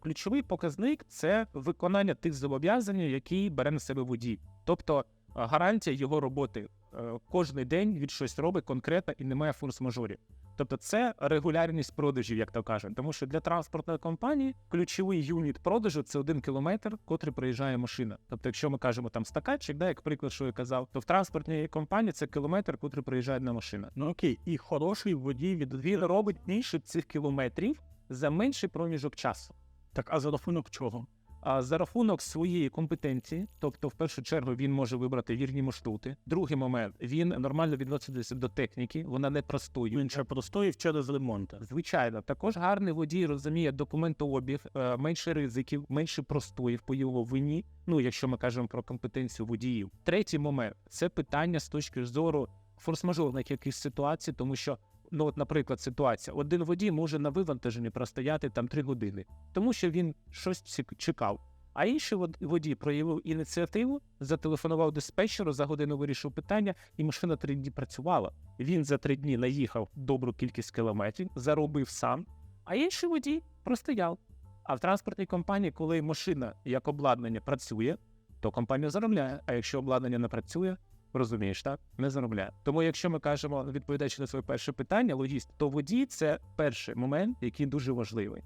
Ключовий показник це виконання тих зобов'язань, які бере на себе водій. Тобто е, гарантія його роботи. Е, Кожний день він щось робить конкретно і немає форс-мажорів. Тобто це регулярність продажів, як то кажуть. Тому що для транспортної компанії ключовий юніт продажу це один кілометр, котрий проїжджає машина. Тобто, якщо ми кажемо там стаканчик, да, як приклад, що я казав, то в транспортній компанії це кілометр, котрий проїжджає одна машина. Ну окей, і хороший водій від Він робить більше цих кілометрів за менший проміжок часу. так, а за рахунок чого? А за рахунок своєї компетенції, тобто, в першу чергу, він може вибрати вірні маршрути. Другий момент він нормально відноситься до техніки, вона не простою. Він ще простоїв через ремонт. Звичайно, також гарний водій розуміє документообіг, е, менше ризиків, менше простоїв по його вині. Ну, якщо ми кажемо про компетенцію водіїв. Третій момент це питання з точки зору форс-мажорних якихось ситуацій, тому що. Ну, от, наприклад, ситуація: один водій може на вивантаженні простояти там три години, тому що він щось чекав. А інший водій проявив ініціативу, зателефонував диспетчеру, за годину вирішив питання, і машина три дні працювала. Він за три дні наїхав добру кількість кілометрів, заробив сам, а інший водій простояв. А в транспортній компанії, коли машина як обладнання працює, то компанія заробляє. А якщо обладнання не працює, розумієш, так не заробляє. Тому, якщо ми кажемо, відповідаючи на своє перше питання, логіст, то водій це перший момент, який дуже важливий.